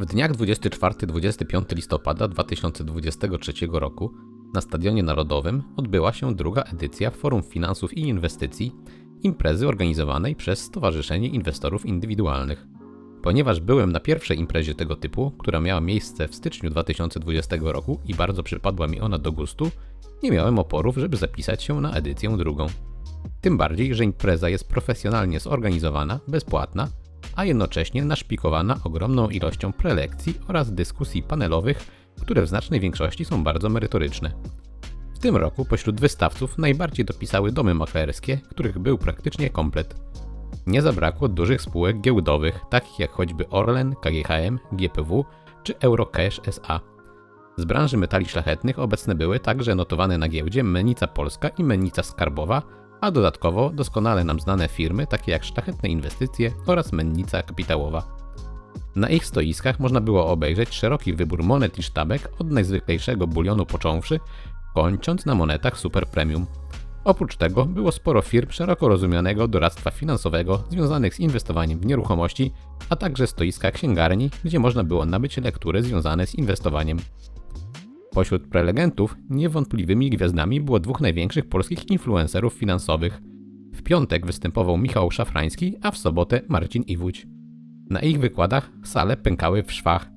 W dniach 24-25 listopada 2023 roku na Stadionie Narodowym odbyła się druga edycja Forum Finansów i Inwestycji, imprezy organizowanej przez Stowarzyszenie Inwestorów Indywidualnych. Ponieważ byłem na pierwszej imprezie tego typu, która miała miejsce w styczniu 2020 roku i bardzo przypadła mi ona do gustu, nie miałem oporów, żeby zapisać się na edycję drugą. Tym bardziej, że impreza jest profesjonalnie zorganizowana, bezpłatna, a jednocześnie naszpikowana ogromną ilością prelekcji oraz dyskusji panelowych, które w znacznej większości są bardzo merytoryczne. W tym roku pośród wystawców najbardziej dopisały domy maklerskie, których był praktycznie komplet. Nie zabrakło dużych spółek giełdowych, takich jak choćby Orlen, KGHM, GPW czy Eurocash SA. Z branży metali szlachetnych obecne były także notowane na giełdzie Menica Polska i Menica Skarbowa, a dodatkowo doskonale nam znane firmy takie jak Szlachetne Inwestycje oraz Mennica Kapitałowa. Na ich stoiskach można było obejrzeć szeroki wybór monet i sztabek od najzwyklejszego bulionu począwszy, kończąc na monetach super premium. Oprócz tego było sporo firm szeroko rozumianego doradztwa finansowego związanych z inwestowaniem w nieruchomości, a także stoiska księgarni, gdzie można było nabyć lektury związane z inwestowaniem. Pośród prelegentów niewątpliwymi gwiazdami było dwóch największych polskich influencerów finansowych. W piątek występował Michał Szafrański, a w sobotę Marcin Iwódź. Na ich wykładach sale pękały w szwach.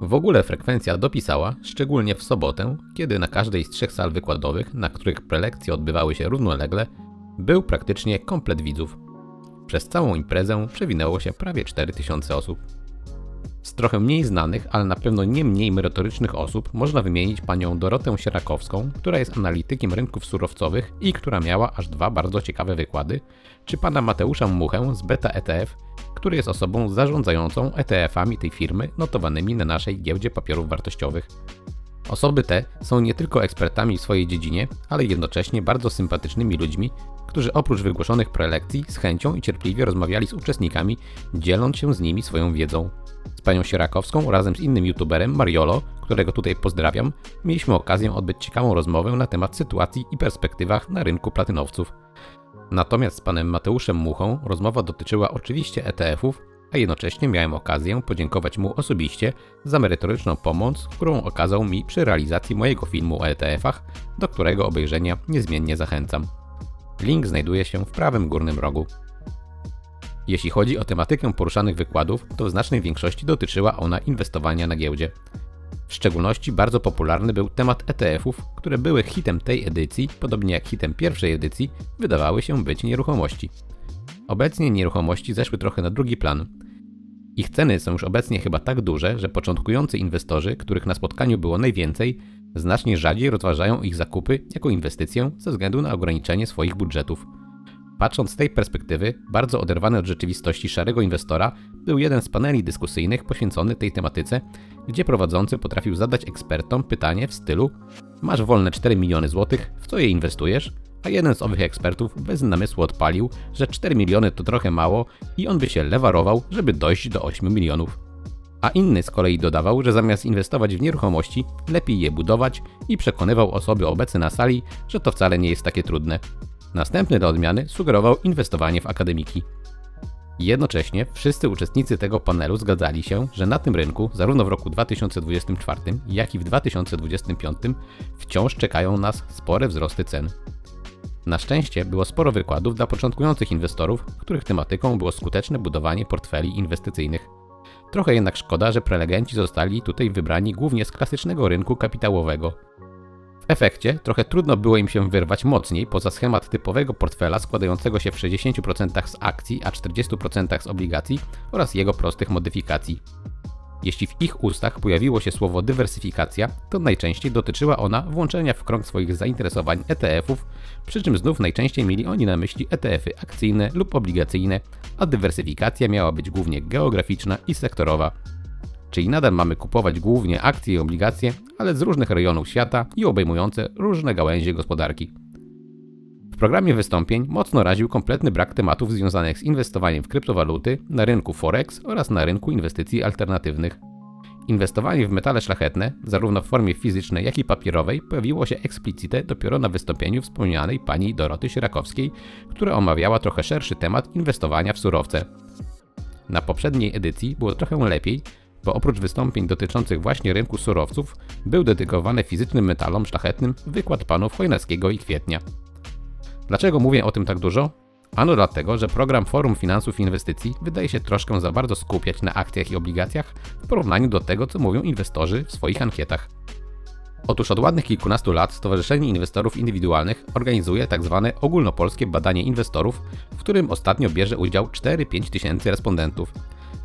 W ogóle frekwencja dopisała, szczególnie w sobotę, kiedy na każdej z trzech sal wykładowych, na których prelekcje odbywały się równolegle, był praktycznie komplet widzów. Przez całą imprezę przewinęło się prawie 4000 osób. Z trochę mniej znanych, ale na pewno nie mniej merytorycznych osób można wymienić panią Dorotę Sierakowską, która jest analitykiem rynków surowcowych i która miała aż dwa bardzo ciekawe wykłady, czy pana Mateusza Muchę z Beta ETF, który jest osobą zarządzającą ETF-ami tej firmy notowanymi na naszej giełdzie papierów wartościowych. Osoby te są nie tylko ekspertami w swojej dziedzinie, ale jednocześnie bardzo sympatycznymi ludźmi, którzy oprócz wygłoszonych prelekcji z chęcią i cierpliwie rozmawiali z uczestnikami, dzieląc się z nimi swoją wiedzą. Z panią Sierakowską razem z innym youtuberem Mariolo, którego tutaj pozdrawiam, mieliśmy okazję odbyć ciekawą rozmowę na temat sytuacji i perspektywach na rynku platynowców. Natomiast z panem Mateuszem Muchą rozmowa dotyczyła oczywiście ETF-ów, a jednocześnie miałem okazję podziękować mu osobiście za merytoryczną pomoc, którą okazał mi przy realizacji mojego filmu o ETF-ach, do którego obejrzenia niezmiennie zachęcam. Link znajduje się w prawym górnym rogu. Jeśli chodzi o tematykę poruszanych wykładów, to w znacznej większości dotyczyła ona inwestowania na giełdzie. W szczególności bardzo popularny był temat ETF-ów, które były hitem tej edycji, podobnie jak hitem pierwszej edycji, wydawały się być nieruchomości. Obecnie nieruchomości zeszły trochę na drugi plan. Ich ceny są już obecnie chyba tak duże, że początkujący inwestorzy, których na spotkaniu było najwięcej, znacznie rzadziej rozważają ich zakupy jako inwestycję ze względu na ograniczenie swoich budżetów. Patrząc z tej perspektywy, bardzo oderwany od rzeczywistości szarego inwestora był jeden z paneli dyskusyjnych poświęcony tej tematyce, gdzie prowadzący potrafił zadać ekspertom pytanie w stylu: Masz wolne 4 miliony złotych, w co je inwestujesz? A jeden z owych ekspertów bez namysłu odpalił, że 4 miliony to trochę mało i on by się lewarował, żeby dojść do 8 milionów. A inny z kolei dodawał, że zamiast inwestować w nieruchomości, lepiej je budować i przekonywał osoby obecne na sali, że to wcale nie jest takie trudne. Następny do odmiany sugerował inwestowanie w akademiki. Jednocześnie wszyscy uczestnicy tego panelu zgadzali się, że na tym rynku, zarówno w roku 2024, jak i w 2025, wciąż czekają nas spore wzrosty cen. Na szczęście było sporo wykładów dla początkujących inwestorów, których tematyką było skuteczne budowanie portfeli inwestycyjnych. Trochę jednak szkoda, że prelegenci zostali tutaj wybrani głównie z klasycznego rynku kapitałowego. W efekcie trochę trudno było im się wyrwać mocniej poza schemat typowego portfela składającego się w 60% z akcji, a 40% z obligacji oraz jego prostych modyfikacji. Jeśli w ich ustach pojawiło się słowo dywersyfikacja, to najczęściej dotyczyła ona włączenia w krąg swoich zainteresowań ETF-ów, przy czym znów najczęściej mieli oni na myśli ETF-y akcyjne lub obligacyjne, a dywersyfikacja miała być głównie geograficzna i sektorowa. Czyli nadal mamy kupować głównie akcje i obligacje, ale z różnych rejonów świata i obejmujące różne gałęzie gospodarki. Programie wystąpień mocno raził kompletny brak tematów związanych z inwestowaniem w kryptowaluty na rynku Forex oraz na rynku inwestycji alternatywnych. Inwestowanie w metale szlachetne, zarówno w formie fizycznej, jak i papierowej, pojawiło się eksplicite dopiero na wystąpieniu wspomnianej pani Doroty Sierakowskiej, która omawiała trochę szerszy temat inwestowania w surowce. Na poprzedniej edycji było trochę lepiej, bo oprócz wystąpień dotyczących właśnie rynku surowców, był dedykowany fizycznym metalom szlachetnym wykład panów Chojnackiego i Kwietnia. Dlaczego mówię o tym tak dużo? Ano dlatego, że program Forum Finansów i Inwestycji wydaje się troszkę za bardzo skupiać na akcjach i obligacjach w porównaniu do tego, co mówią inwestorzy w swoich ankietach. Otóż od ładnych kilkunastu lat Stowarzyszenie Inwestorów Indywidualnych organizuje tzw. Tak ogólnopolskie badanie inwestorów, w którym ostatnio bierze udział 4-5 tysięcy respondentów.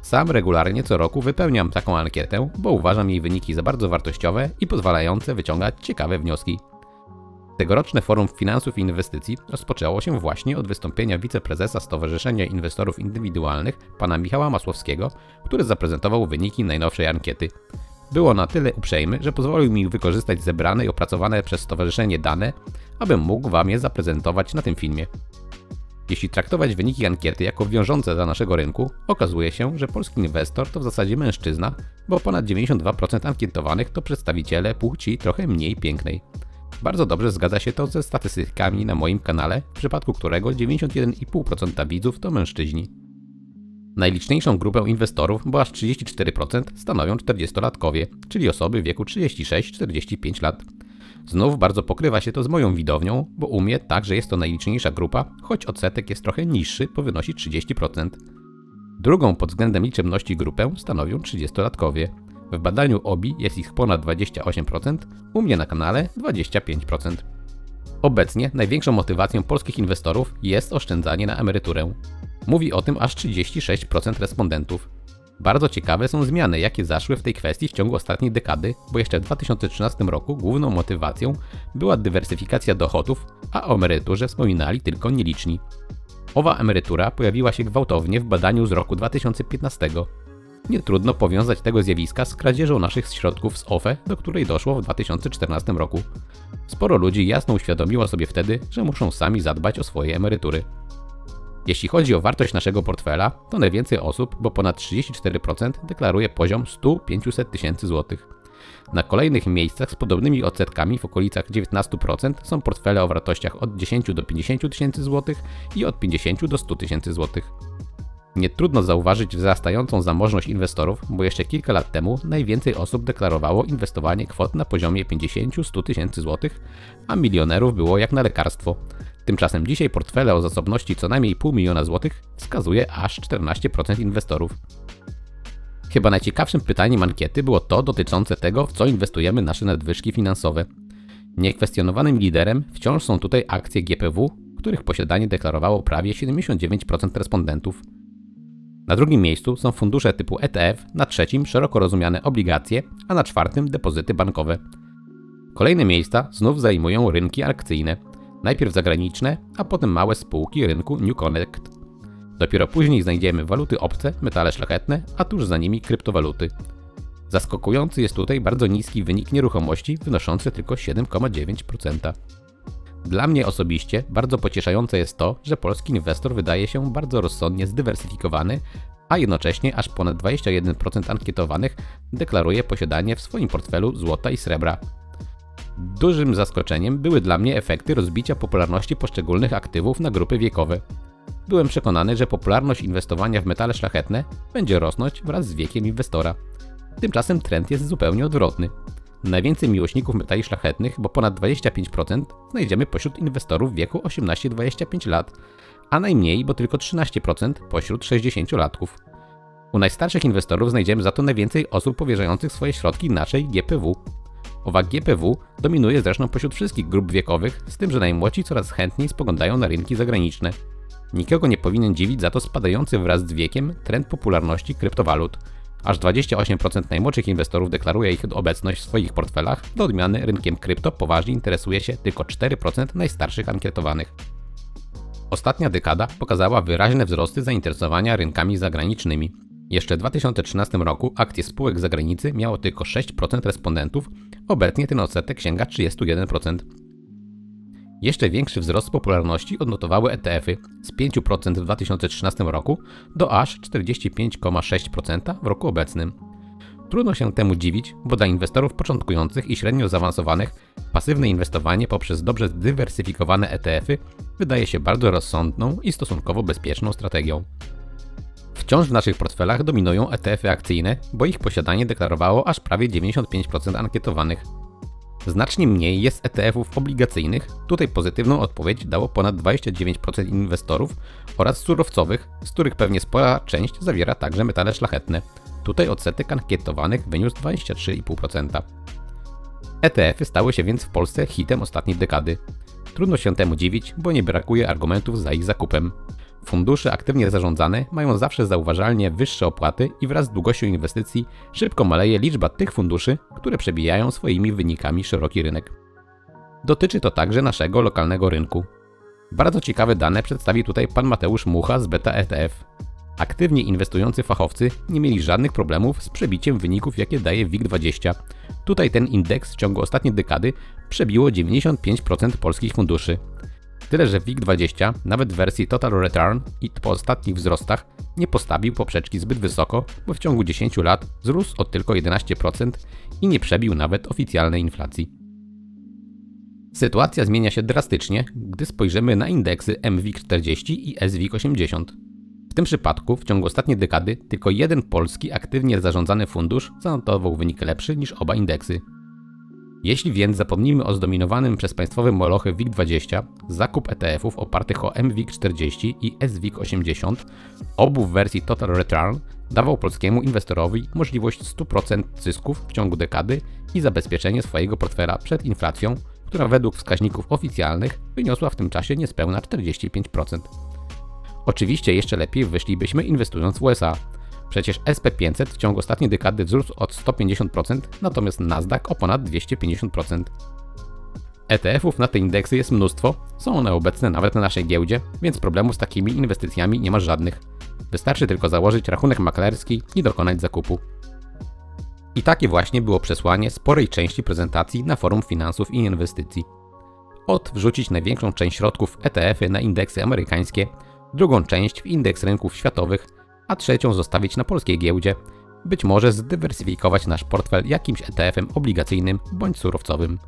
Sam regularnie co roku wypełniam taką ankietę, bo uważam jej wyniki za bardzo wartościowe i pozwalające wyciągać ciekawe wnioski. Tegoroczne Forum Finansów i Inwestycji rozpoczęło się właśnie od wystąpienia wiceprezesa Stowarzyszenia Inwestorów Indywidualnych, pana Michała Masłowskiego, który zaprezentował wyniki najnowszej ankiety. Było na tyle uprzejmy, że pozwolił mi wykorzystać zebrane i opracowane przez stowarzyszenie dane, abym mógł Wam je zaprezentować na tym filmie. Jeśli traktować wyniki ankiety jako wiążące dla naszego rynku, okazuje się, że polski inwestor to w zasadzie mężczyzna, bo ponad 92% ankietowanych to przedstawiciele płci trochę mniej pięknej. Bardzo dobrze zgadza się to ze statystykami na moim kanale, w przypadku którego 91,5% widzów to mężczyźni. Najliczniejszą grupę inwestorów, bo aż 34%, stanowią 40-latkowie, czyli osoby w wieku 36-45 lat. Znów bardzo pokrywa się to z moją widownią, bo u mnie także jest to najliczniejsza grupa, choć odsetek jest trochę niższy, bo wynosi 30%. Drugą pod względem liczebności grupę stanowią 30-latkowie. W badaniu OBI jest ich ponad 28%, u mnie na kanale 25%. Obecnie największą motywacją polskich inwestorów jest oszczędzanie na emeryturę. Mówi o tym aż 36% respondentów. Bardzo ciekawe są zmiany, jakie zaszły w tej kwestii w ciągu ostatniej dekady, bo jeszcze w 2013 roku główną motywacją była dywersyfikacja dochodów, a o emeryturze wspominali tylko nieliczni. Owa emerytura pojawiła się gwałtownie w badaniu z roku 2015. Nie trudno powiązać tego zjawiska z kradzieżą naszych środków z OFE, do której doszło w 2014 roku. Sporo ludzi jasno uświadomiło sobie wtedy, że muszą sami zadbać o swoje emerytury. Jeśli chodzi o wartość naszego portfela, to najwięcej osób, bo ponad 34% deklaruje poziom 100-500 tysięcy złotych. Na kolejnych miejscach z podobnymi odsetkami w okolicach 19% są portfele o wartościach od 10 do 50 tysięcy złotych i od 50 do 100 tysięcy złotych. Nie trudno zauważyć wzrastającą zamożność inwestorów, bo jeszcze kilka lat temu najwięcej osób deklarowało inwestowanie kwot na poziomie 50-100 tysięcy złotych, a milionerów było jak na lekarstwo. Tymczasem dzisiaj portfele o zasobności co najmniej pół miliona złotych wskazuje aż 14% inwestorów. Chyba najciekawszym pytaniem ankiety było to dotyczące tego, w co inwestujemy nasze nadwyżki finansowe. Niekwestionowanym liderem wciąż są tutaj akcje GPW, których posiadanie deklarowało prawie 79% respondentów. Na drugim miejscu są fundusze typu ETF, na trzecim szeroko rozumiane obligacje, a na czwartym depozyty bankowe. Kolejne miejsca znów zajmują rynki akcyjne. Najpierw zagraniczne, a potem małe spółki rynku New Connect. Dopiero później znajdziemy waluty obce, metale szlachetne, a tuż za nimi kryptowaluty. Zaskakujący jest tutaj bardzo niski wynik nieruchomości, wynoszący tylko 7,9%. Dla mnie osobiście bardzo pocieszające jest to, że polski inwestor wydaje się bardzo rozsądnie zdywersyfikowany, a jednocześnie aż ponad 21% ankietowanych deklaruje posiadanie w swoim portfelu złota i srebra. Dużym zaskoczeniem były dla mnie efekty rozbicia popularności poszczególnych aktywów na grupy wiekowe. Byłem przekonany, że popularność inwestowania w metale szlachetne będzie rosnąć wraz z wiekiem inwestora. Tymczasem trend jest zupełnie odwrotny. Najwięcej miłośników metali szlachetnych, bo ponad 25%, znajdziemy pośród inwestorów w wieku 18-25 lat, a najmniej, bo tylko 13% pośród 60-latków. U najstarszych inwestorów znajdziemy za to najwięcej osób powierzających swoje środki naszej GPW. Owa GPW dominuje zresztą pośród wszystkich grup wiekowych, z tym, że najmłodsi coraz chętniej spoglądają na rynki zagraniczne. Nikogo nie powinien dziwić za to spadający wraz z wiekiem trend popularności kryptowalut – Aż 28% najmłodszych inwestorów deklaruje ich obecność w swoich portfelach. Do odmiany rynkiem krypto poważnie interesuje się tylko 4% najstarszych ankietowanych. Ostatnia dekada pokazała wyraźne wzrosty zainteresowania rynkami zagranicznymi. Jeszcze w 2013 roku akcje spółek zagranicy miało tylko 6% respondentów, obecnie ten odsetek sięga 31%. Jeszcze większy wzrost popularności odnotowały ETF-y z 5% w 2013 roku do aż 45,6% w roku obecnym. Trudno się temu dziwić, bo dla inwestorów początkujących i średnio zaawansowanych pasywne inwestowanie poprzez dobrze zdywersyfikowane ETF-y wydaje się bardzo rozsądną i stosunkowo bezpieczną strategią. Wciąż w naszych portfelach dominują ETF-y akcyjne, bo ich posiadanie deklarowało aż prawie 95% ankietowanych. Znacznie mniej jest ETF-ów obligacyjnych. Tutaj pozytywną odpowiedź dało ponad 29% inwestorów oraz surowcowych, z których pewnie spora część zawiera także metale szlachetne. Tutaj odsetek ankietowanych wyniósł 23,5%. ETF-y stały się więc w Polsce hitem ostatniej dekady. Trudno się temu dziwić, bo nie brakuje argumentów za ich zakupem. Fundusze aktywnie zarządzane mają zawsze zauważalnie wyższe opłaty i wraz z długością inwestycji szybko maleje liczba tych funduszy, które przebijają swoimi wynikami szeroki rynek. Dotyczy to także naszego lokalnego rynku. Bardzo ciekawe dane przedstawi tutaj pan Mateusz Mucha z Beta ETF. Aktywnie inwestujący fachowcy nie mieli żadnych problemów z przebiciem wyników, jakie daje WIG20. Tutaj ten indeks w ciągu ostatniej dekady przebiło 95% polskich funduszy. Tyle, że WIG20 nawet w wersji Total Return i po ostatnich wzrostach nie postawił poprzeczki zbyt wysoko, bo w ciągu 10 lat wzrósł o tylko 11% i nie przebił nawet oficjalnej inflacji. Sytuacja zmienia się drastycznie, gdy spojrzymy na indeksy MWIG40 i SWIG80. W tym przypadku w ciągu ostatniej dekady tylko jeden polski aktywnie zarządzany fundusz zanotował wynik lepszy niż oba indeksy. Jeśli więc zapomnimy o zdominowanym przez państwowe molochy WIG20, zakup ETF-ów opartych o MWIG40 i SWIG80, obu w wersji Total Return, dawał polskiemu inwestorowi możliwość 100% zysków w ciągu dekady i zabezpieczenie swojego portfela przed inflacją, która według wskaźników oficjalnych wyniosła w tym czasie niespełna 45%. Oczywiście jeszcze lepiej wyszlibyśmy inwestując w USA, Przecież SP500 w ciągu ostatniej dekady wzrósł od 150%, natomiast Nasdaq o ponad 250%. ETF-ów na te indeksy jest mnóstwo, są one obecne nawet na naszej giełdzie, więc problemu z takimi inwestycjami nie ma żadnych. Wystarczy tylko założyć rachunek maklerski i dokonać zakupu. I takie właśnie było przesłanie sporej części prezentacji na forum finansów i inwestycji. Od wrzucić największą część środków ETF-y na indeksy amerykańskie, drugą część w indeks rynków światowych, a trzecią zostawić na polskiej giełdzie, być może zdywersyfikować nasz portfel jakimś ETF-em obligacyjnym bądź surowcowym.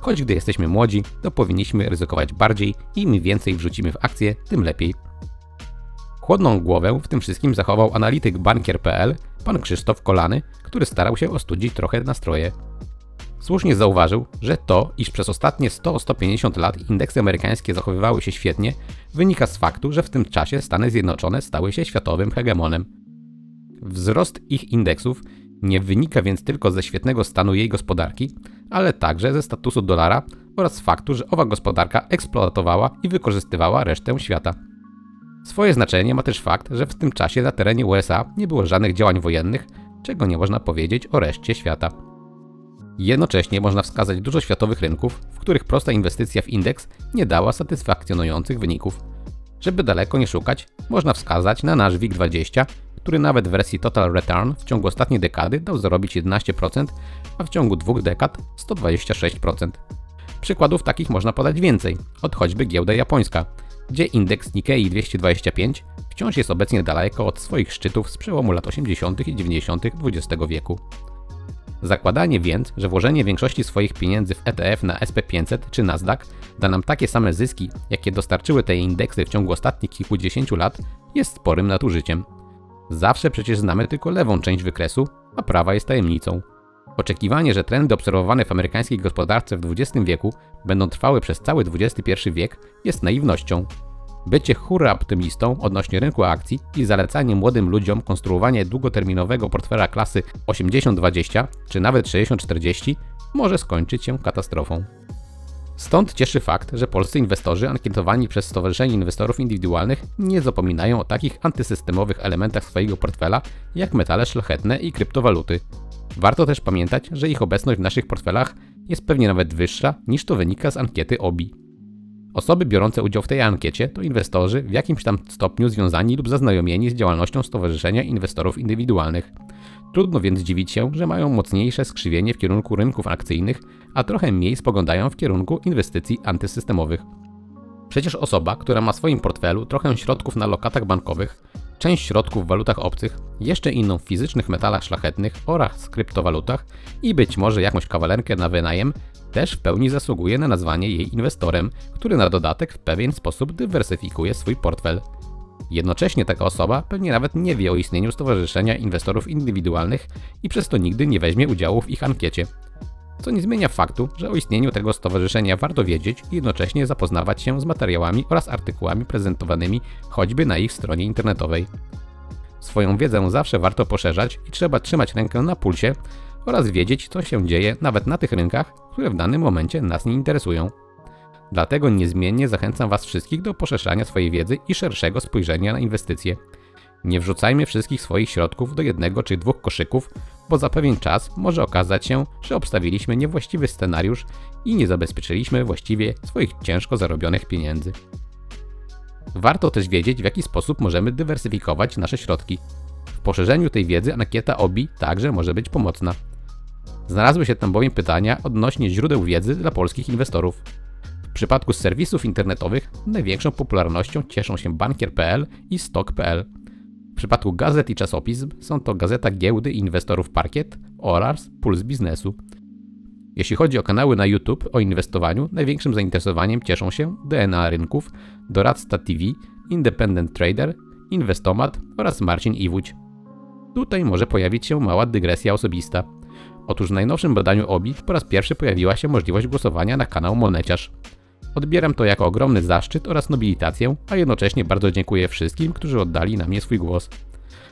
Choć gdy jesteśmy młodzi, to powinniśmy ryzykować bardziej i im więcej wrzucimy w akcje, tym lepiej. Chłodną głowę w tym wszystkim zachował analityk bankier.pl, pan Krzysztof Kolany, który starał się ostudzić trochę nastroje. Słusznie zauważył, że to, iż przez ostatnie 100-150 lat indeksy amerykańskie zachowywały się świetnie, wynika z faktu, że w tym czasie Stany Zjednoczone stały się światowym hegemonem. Wzrost ich indeksów nie wynika więc tylko ze świetnego stanu jej gospodarki, ale także ze statusu dolara oraz faktu, że owa gospodarka eksploatowała i wykorzystywała resztę świata. Swoje znaczenie ma też fakt, że w tym czasie na terenie USA nie było żadnych działań wojennych, czego nie można powiedzieć o reszcie świata. Jednocześnie można wskazać dużo światowych rynków, w których prosta inwestycja w indeks nie dała satysfakcjonujących wyników. Żeby daleko nie szukać, można wskazać na nasz WIG20, który nawet w wersji Total Return w ciągu ostatniej dekady dał zarobić 11%, a w ciągu dwóch dekad 126%. Przykładów takich można podać więcej, od choćby giełda japońska, gdzie indeks Nikkei 225 wciąż jest obecnie daleko od swoich szczytów z przełomu lat 80. i 90. XX wieku. Zakładanie więc, że włożenie większości swoich pieniędzy w ETF na SP500 czy Nasdaq da nam takie same zyski, jakie dostarczyły te indeksy w ciągu ostatnich kilkudziesięciu lat, jest sporym nadużyciem. Zawsze przecież znamy tylko lewą część wykresu, a prawa jest tajemnicą. Oczekiwanie, że trendy obserwowane w amerykańskiej gospodarce w XX wieku będą trwały przez cały XXI wiek jest naiwnością. Bycie hura optymistą odnośnie rynku akcji i zalecanie młodym ludziom konstruowanie długoterminowego portfela klasy 80-20 czy nawet 60-40 może skończyć się katastrofą. Stąd cieszy fakt, że polscy inwestorzy ankietowani przez Stowarzyszenie Inwestorów Indywidualnych nie zapominają o takich antysystemowych elementach swojego portfela jak metale szlachetne i kryptowaluty. Warto też pamiętać, że ich obecność w naszych portfelach jest pewnie nawet wyższa niż to wynika z ankiety OBI. Osoby biorące udział w tej ankiecie to inwestorzy w jakimś tam stopniu związani lub zaznajomieni z działalnością Stowarzyszenia Inwestorów Indywidualnych. Trudno więc dziwić się, że mają mocniejsze skrzywienie w kierunku rynków akcyjnych, a trochę mniej spoglądają w kierunku inwestycji antysystemowych. Przecież osoba, która ma w swoim portfelu trochę środków na lokatach bankowych, część środków w walutach obcych, jeszcze inną w fizycznych metalach szlachetnych oraz kryptowalutach i być może jakąś kawalerkę na wynajem, też w pełni zasługuje na nazwanie jej inwestorem, który na dodatek w pewien sposób dywersyfikuje swój portfel. Jednocześnie taka osoba pewnie nawet nie wie o istnieniu Stowarzyszenia Inwestorów Indywidualnych i przez to nigdy nie weźmie udziału w ich ankiecie. Co nie zmienia faktu, że o istnieniu tego stowarzyszenia warto wiedzieć i jednocześnie zapoznawać się z materiałami oraz artykułami prezentowanymi choćby na ich stronie internetowej. Swoją wiedzę zawsze warto poszerzać i trzeba trzymać rękę na pulsie oraz wiedzieć, co się dzieje nawet na tych rynkach, które w danym momencie nas nie interesują. Dlatego niezmiennie zachęcam Was wszystkich do poszerzania swojej wiedzy i szerszego spojrzenia na inwestycje. Nie wrzucajmy wszystkich swoich środków do jednego czy dwóch koszyków, bo za pewien czas może okazać się, że obstawiliśmy niewłaściwy scenariusz i nie zabezpieczyliśmy właściwie swoich ciężko zarobionych pieniędzy. Warto też wiedzieć, w jaki sposób możemy dywersyfikować nasze środki. W poszerzeniu tej wiedzy ankieta OBI także może być pomocna. Znalazły się tam bowiem pytania odnośnie źródeł wiedzy dla polskich inwestorów. W przypadku serwisów internetowych największą popularnością cieszą się bankier.pl i stok.pl. Przypadku gazet i czasopism są to Gazeta Giełdy Inwestorów Parkiet oraz Puls Biznesu. Jeśli chodzi o kanały na YouTube o inwestowaniu, największym zainteresowaniem cieszą się DNA Rynków, Doradca TV, Independent Trader, Inwestomat oraz Marcin Iwódź. Tutaj może pojawić się mała dygresja osobista. Otóż w najnowszym badaniu OBI po raz pierwszy pojawiła się możliwość głosowania na kanał Moneciarz. Odbieram to jako ogromny zaszczyt oraz nobilitację, a jednocześnie bardzo dziękuję wszystkim, którzy oddali na mnie swój głos.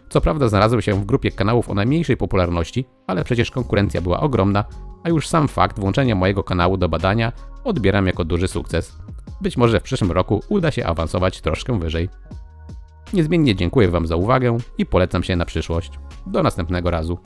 Co prawda znalazłem się w grupie kanałów o najmniejszej popularności, ale przecież konkurencja była ogromna, a już sam fakt włączenia mojego kanału do badania odbieram jako duży sukces. Być może w przyszłym roku uda się awansować troszkę wyżej. Niezmiennie dziękuję Wam za uwagę i polecam się na przyszłość. Do następnego razu.